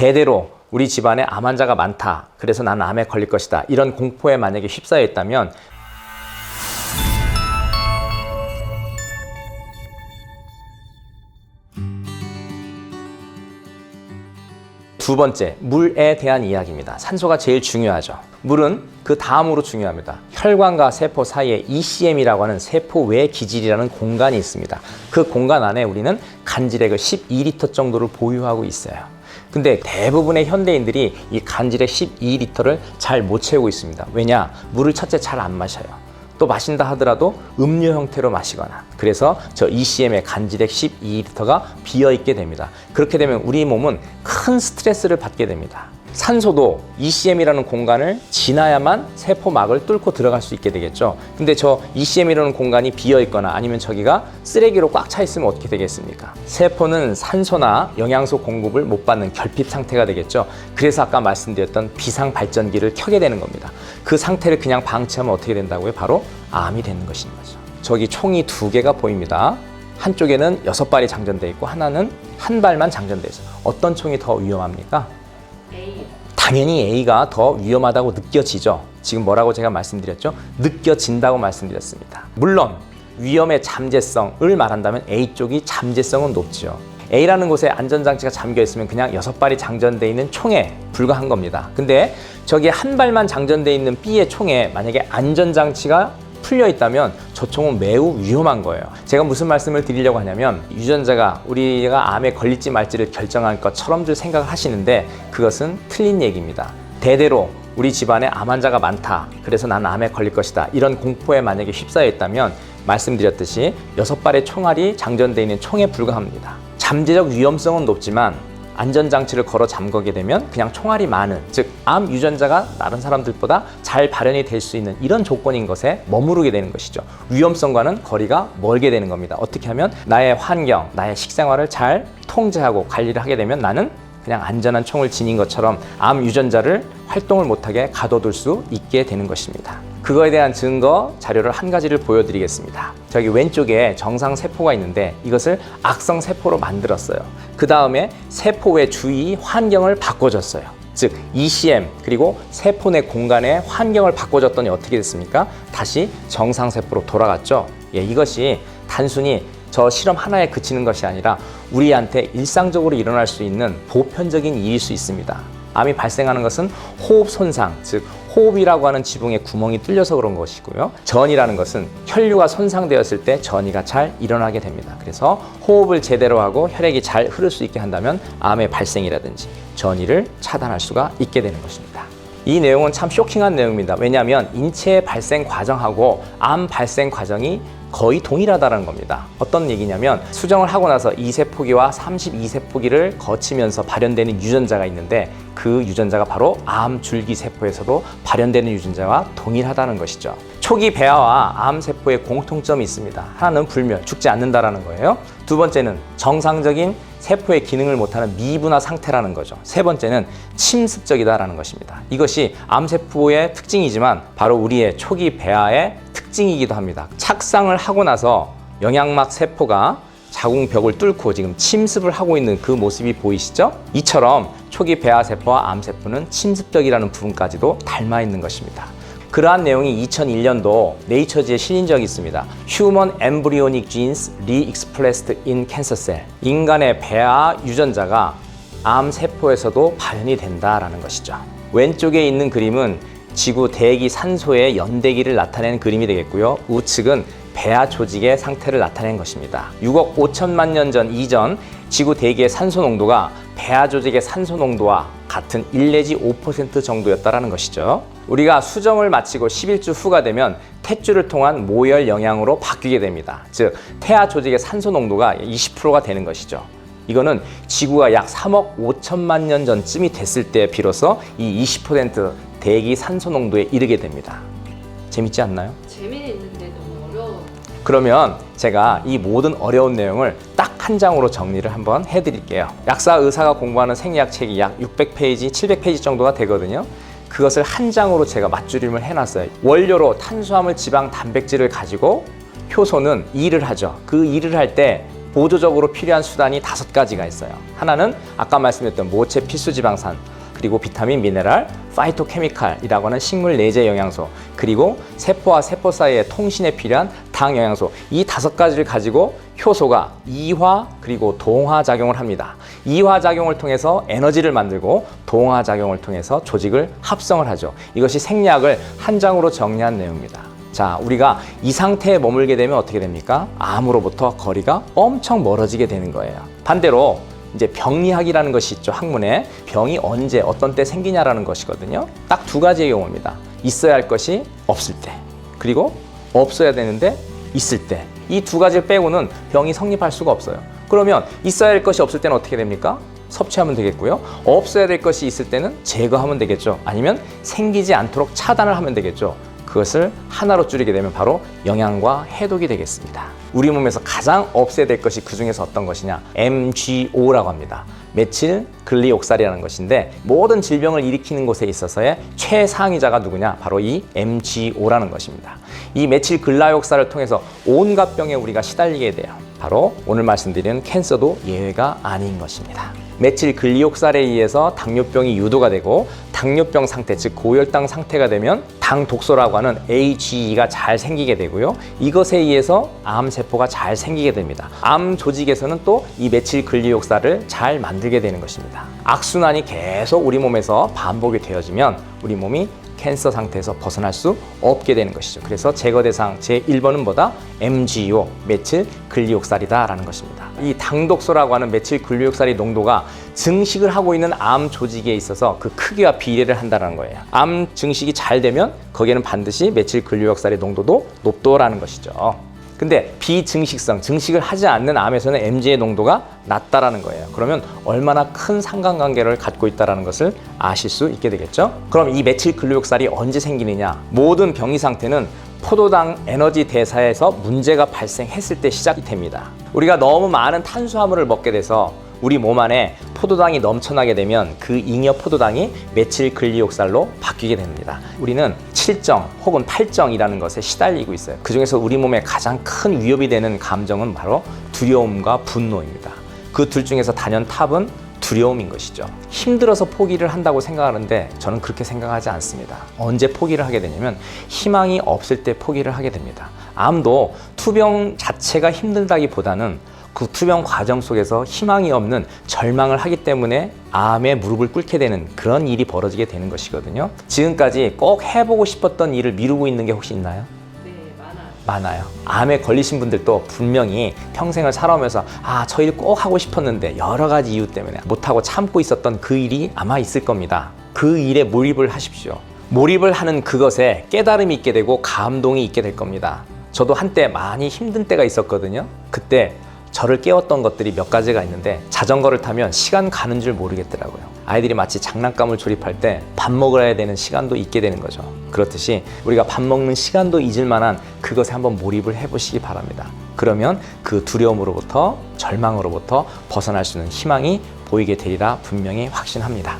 대대로 우리 집안에 암 환자가 많다. 그래서 나는 암에 걸릴 것이다. 이런 공포에 만약에 휩싸여 있다면 두 번째, 물에 대한 이야기입니다. 산소가 제일 중요하죠. 물은 그 다음으로 중요합니다. 혈관과 세포 사이에 ECM이라고 하는 세포 외 기질이라는 공간이 있습니다. 그 공간 안에 우리는 간질액을 12리터 정도를 보유하고 있어요. 근데 대부분의 현대인들이 이 간질액 12리터를 잘 못 채우고 있습니다. 왜냐? 물을 첫째 잘 안 마셔요. 또 마신다 하더라도 음료 형태로 마시거나 그래서 저 ECM의 간질액 12리터가 비어 있게 됩니다. 그렇게 되면 우리 몸은 큰 스트레스를 받게 됩니다. 산소도 ECM이라는 공간을 지나야만 세포막을 뚫고 들어갈 수 있게 되겠죠. 근데 저 ECM이라는 공간이 비어 있거나 아니면 저기가 쓰레기로 꽉 차 있으면 어떻게 되겠습니까? 세포는 산소나 영양소 공급을 못 받는 결핍 상태가 되겠죠. 그래서 아까 말씀드렸던 비상 발전기를 켜게 되는 겁니다. 그 상태를 그냥 방치하면 어떻게 된다고요? 바로 암이 되는 것인 거죠. 저기 총이 두 개가 보입니다. 한쪽에는 여섯 발이 장전돼 있고 하나는 한 발만 장전돼 있어요. 어떤 총이 더 위험합니까? 당연히 A가 더 위험하다고 느껴지죠. 지금 뭐라고 제가 말씀드렸죠? 느껴진다고 말씀드렸습니다. 물론 위험의 잠재성을 말한다면 A 쪽이 잠재성은 높죠. A라는 곳에 안전장치가 잠겨 있으면 그냥 여섯 발이 장전돼 있는 총에 불과한 겁니다. 근데 저기 한 발만 장전돼 있는 B의 총에 만약에 안전장치가 풀려 있다면 저 총은 매우 위험한 거예요. 제가 무슨 말씀을 드리려고 하냐면 유전자가 우리가 암에 걸릴지 말지를 결정할 것처럼들 생각을 하시는데 그것은 틀린 얘기입니다. 대대로 우리 집안에 암 환자가 많다. 그래서 나는 암에 걸릴 것이다. 이런 공포에 만약에 휩싸여 있다면 말씀드렸듯이 여섯 발의 총알이 장전돼 있는 총에 불과합니다. 잠재적 위험성은 높지만 안전장치를 걸어 잠그게 되면 그냥 총알이 많은 즉 암 유전자가 다른 사람들보다 잘 발현이 될 수 있는 이런 조건인 것에 머무르게 되는 것이죠 위험성과는 거리가 멀게 되는 겁니다 어떻게 하면 나의 환경 나의 식생활을 잘 통제하고 관리를 하게 되면 나는 그냥 안전한 총을 지닌 것처럼 암 유전자를 활동을 못하게 가둬둘 수 있게 되는 것입니다. 그거에 대한 증거 자료를 한 가지를 보여드리겠습니다. 저기 왼쪽에 정상 세포가 있는데 이것을 악성 세포로 만들었어요. 그 다음에 세포의 주위 환경을 바꿔줬어요. 즉 ECM 그리고 세포 내 공간의 환경을 바꿔줬더니 어떻게 됐습니까? 다시 정상 세포로 돌아갔죠. 예, 이것이 단순히 저 실험 하나에 그치는 것이 아니라 우리한테 일상적으로 일어날 수 있는 보편적인 일일 수 있습니다. 암이 발생하는 것은 호흡 손상, 즉 호흡이라고 하는 지붕에 구멍이 뚫려서 그런 것이고요. 전이라는 것은 혈류가 손상되었을 때 전이가 잘 일어나게 됩니다. 그래서 호흡을 제대로 하고 혈액이 잘 흐를 수 있게 한다면 암의 발생이라든지 전이를 차단할 수가 있게 되는 것입니다. 이 내용은 참 쇼킹한 내용입니다. 왜냐하면 인체의 발생 과정하고 암 발생 과정이 거의 동일하다는 겁니다. 어떤 얘기냐면 수정을 하고 나서 2세 포기와 32세 포기를 거치면서 발현되는 유전자가 있는데 그 유전자가 바로 암 줄기 세포에서도 발현되는 유전자와 동일하다는 것이죠. 초기 배아와 암 세포의 공통점이 있습니다. 하나는 불멸, 죽지 않는다라는 거예요. 두 번째는 정상적인 세포의 기능을 못하는 미분화 상태라는 거죠. 세 번째는 침습적이다라는 것입니다. 이것이 암세포의 특징이지만 바로 우리의 초기 배아의 특징이기도 합니다. 착상을 하고 나서 영양막 세포가 자궁벽을 뚫고 지금 침습을 하고 있는 그 모습이 보이시죠? 이처럼 초기 배아 세포와 암 세포는 침습적이라는 부분까지도 닮아 있는 것입니다. 그러한 내용이 2001년도 네이처지에 실린 적이 있습니다. Human Embryonic Genes Re-expressed in Cancer Cell. 인간의 배아 유전자가 암 세포에서도 발현이 된다라는 것이죠. 왼쪽에 있는 그림은 지구 대기 산소의 연대기를 나타낸 그림이 되겠고요. 우측은 배아 조직의 상태를 나타낸 것입니다. 6억 5천만 년 전 이전 지구 대기의 산소 농도가 배아 조직의 산소 농도와 같은 1 내지 5% 정도였다라는 것이죠. 우리가 수정을 마치고 11주 후가 되면 탯줄을 통한 모열 영양으로 바뀌게 됩니다. 즉 태아 조직의 산소 농도가 20%가 되는 것이죠. 이거는 지구가 약 3억 5천만 년 전쯤이 됐을 때 비로소 이 20% 대기 산소 농도에 이르게 됩니다. 재밌지 않나요? 재미는 있는데 너무 어려워. 그러면 제가 이 모든 어려운 내용을 딱 한 장으로 정리를 한번 해드릴게요. 약사 의사가 공부하는 생리학 책이 약 600페이지, 700페이지 정도가 되거든요. 그것을 한 장으로 제가 맞줄임을 해놨어요. 원료로 탄수화물, 지방, 단백질을 가지고 효소는 일을 하죠. 그 일을 할 때 보조적으로 필요한 수단이 다섯 가지가 있어요. 하나는 아까 말씀드렸던 모체 필수 지방산, 그리고 비타민, 미네랄, 파이토케미칼이라고 하는 식물 내재 영양소, 그리고 세포와 세포 사이의 통신에 필요한 당 영양소 이 다섯 가지를 가지고 효소가 이화 그리고 동화 작용을 합니다. 이화 작용을 통해서 에너지를 만들고 동화 작용을 통해서 조직을 합성을 하죠. 이것이 생략을 한 장으로 정리한 내용입니다. 자, 우리가 이 상태에 머물게 되면 어떻게 됩니까? 암으로부터 거리가 엄청 멀어지게 되는 거예요. 반대로 이제 병리학이라는 것이 있죠. 학문에 병이 언제 어떤 때 생기냐라는 것이거든요. 딱 두 가지의 경우입니다. 있어야 할 것이 없을 때. 그리고 없어야 되는데 있을 때. 이 두 가지를 빼고는 병이 성립할 수가 없어요. 그러면 있어야 할 것이 없을 때는 어떻게 됩니까? 섭취하면 되겠고요. 없어야 될 것이 있을 때는 제거하면 되겠죠. 아니면 생기지 않도록 차단을 하면 되겠죠. 그것을 하나로 줄이게 되면 바로 영양과 해독이 되겠습니다. 우리 몸에서 가장 없애야 될 것이 그 중에서 어떤 것이냐? MGO라고 합니다. 메칠 글리옥살이라는 것인데 모든 질병을 일으키는 곳에 있어서의 최상위자가 누구냐? 바로 이 MGO라는 것입니다. 이 메칠 글라옥살을 통해서 온갖 병에 우리가 시달리게 돼요. 바로 오늘 말씀드리는 캔서도 예외가 아닌 것입니다. 메칠 글리옥살에 의해서 당뇨병이 유도가 되고 당뇨병 상태 즉 고혈당 상태가 되면 당 독소라고 하는 AGE가 잘 생기게 되고요. 이것에 의해서 암 세포가 잘 생기게 됩니다. 암 조직에서는 또 이 메칠 글리옥살을 잘 만들게 되는 것입니다. 악순환이 계속 우리 몸에서 반복이 되어지면 우리 몸이 캔서 상태에서 벗어날 수 없게 되는 것이죠. 그래서 제거 대상 제1번은 뭐다? MGO, 메칠 글리옥살이다라는 것입니다. 이 당독소라고 하는 메칠 글리옥살의 농도가 증식을 하고 있는 암 조직에 있어서 그 크기와 비례를 한다는 거예요. 암 증식이 잘 되면 거기에는 반드시 메칠 글리옥살의 농도도 높도라는 것이죠. 근데 비증식성, 증식을 하지 않는 암에서는 MG의 농도가 낮다라는 거예요. 그러면 얼마나 큰 상관관계를 갖고 있다라는 것을 아실 수 있게 되겠죠. 그럼 이 메칠 글루옥살이 언제 생기느냐? 모든 병리 상태는 포도당 에너지 대사에서 문제가 발생했을 때 시작이 됩니다. 우리가 너무 많은 탄수화물을 먹게 돼서 우리 몸 안에 포도당이 넘쳐나게 되면 그 잉여 포도당이 메칠 글리옥살로 바뀌게 됩니다. 우리는 칠정 혹은 팔정이라는 것에 시달리고 있어요. 그 중에서 우리 몸에 가장 큰 위협이 되는 감정은 바로 두려움과 분노입니다. 그 둘 중에서 단연 탑은 두려움인 것이죠. 힘들어서 포기를 한다고 생각하는데 저는 그렇게 생각하지 않습니다. 언제 포기를 하게 되냐면 희망이 없을 때 포기를 하게 됩니다. 암도 투병 자체가 힘들다기보다는 그 투병 과정 속에서 희망이 없는 절망을 하기 때문에 암에 무릎을 꿇게 되는 그런 일이 벌어지게 되는 것이거든요. 지금까지 꼭 해보고 싶었던 일을 미루고 있는 게 혹시 있나요? 네, 많아요. 많아요. 암에 걸리신 분들도 분명히 평생을 살아오면서 아, 저 일 꼭 하고 싶었는데 여러 가지 이유 때문에 못하고 참고 있었던 그 일이 아마 있을 겁니다. 그 일에 몰입을 하십시오. 몰입을 하는 그것에 깨달음이 있게 되고 감동이 있게 될 겁니다. 저도 한때 많이 힘든 때가 있었거든요. 그때 저를 깨웠던 것들이 몇 가지가 있는데 자전거를 타면 시간 가는 줄 모르겠더라고요. 아이들이 마치 장난감을 조립할 때 밥 먹어야 되는 시간도 있게 되는 거죠. 그렇듯이 우리가 밥 먹는 시간도 잊을 만한 그것에 한번 몰입을 해보시기 바랍니다. 그러면 그 두려움으로부터 절망으로부터 벗어날 수 있는 희망이 보이게 되리라 분명히 확신합니다.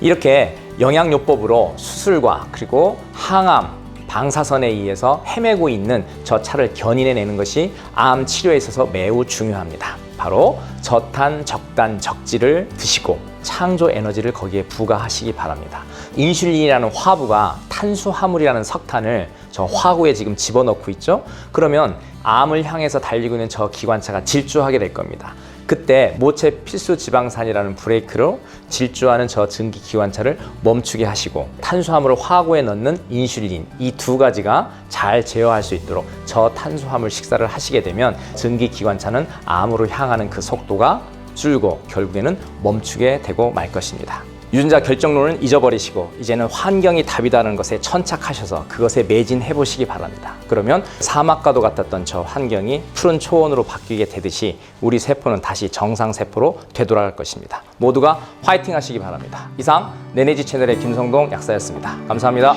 이렇게 영양요법으로 수술과 그리고 항암, 방사선에 의해서 헤매고 있는 저 차를 견인해내는 것이 암 치료에 있어서 매우 중요합니다. 바로 저탄, 적단, 적지를 드시고 창조 에너지를 거기에 부과하시기 바랍니다. 인슐린이라는 화부가 탄수화물이라는 석탄을 저 화구에 지금 집어넣고 있죠. 그러면 암을 향해서 달리고 있는 저 기관차가 질주하게 될 겁니다. 그때 모체 필수 지방산이라는 브레이크로 질주하는 저 증기 기관차를 멈추게 하시고 탄수화물을 화구에 넣는 인슐린 이 두 가지가 잘 제어할 수 있도록 저 탄수화물 식사를 하시게 되면 증기 기관차는 암으로 향하는 그 속도가 줄고 결국에는 멈추게 되고 말 것입니다. 유전자 결정론은 잊어버리시고 이제는 환경이 답이다는 것에 천착하셔서 그것에 매진해 보시기 바랍니다. 그러면 사막과도 같았던 저 환경이 푸른 초원으로 바뀌게 되듯이 우리 세포는 다시 정상 세포로 되돌아갈 것입니다. 모두가 화이팅 하시기 바랍니다. 이상 내내지 채널의 김성동 약사였습니다. 감사합니다.